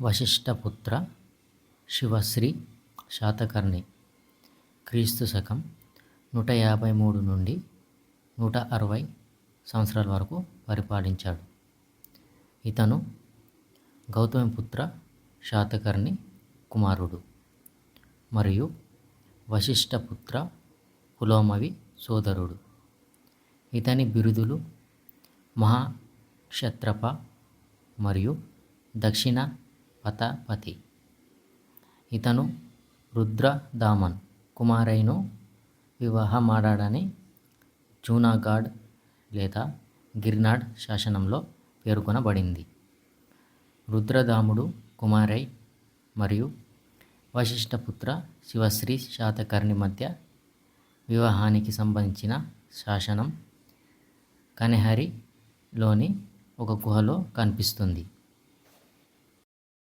వశిష్ఠపుత్ర శివశ్రీ శాతకర్ణి క్రీస్తు శకం నూట యాభై మూడు నుండి నూట అరవై సంవత్సరాల వరకు పరిపాలించాడు. ఇతను గౌతమిపుత్ర శాతకర్ణి కుమారుడు మరియు వశిష్ఠపుత్ర పులోమవి సోదరుడు. ఇతని బిరుదులు మహాక్షత్రప మరియు దక్షిణ పతపతి. ఇతను రుద్రదామన్ కుమారైను వివాహమాడాడని జూనాగాడ్ లేదా గిర్నాడ్ శాసనంలో పేర్కొనబడింది. రుద్రదాముడు కుమారై మరియు వశిష్ఠపుత్ర శివశ్రీ శాతకర్ణి మధ్య వివాహానికి సంబంధించిన శాసనం కనెహరిలోని ఒక గుహలో కనిపిస్తుంది.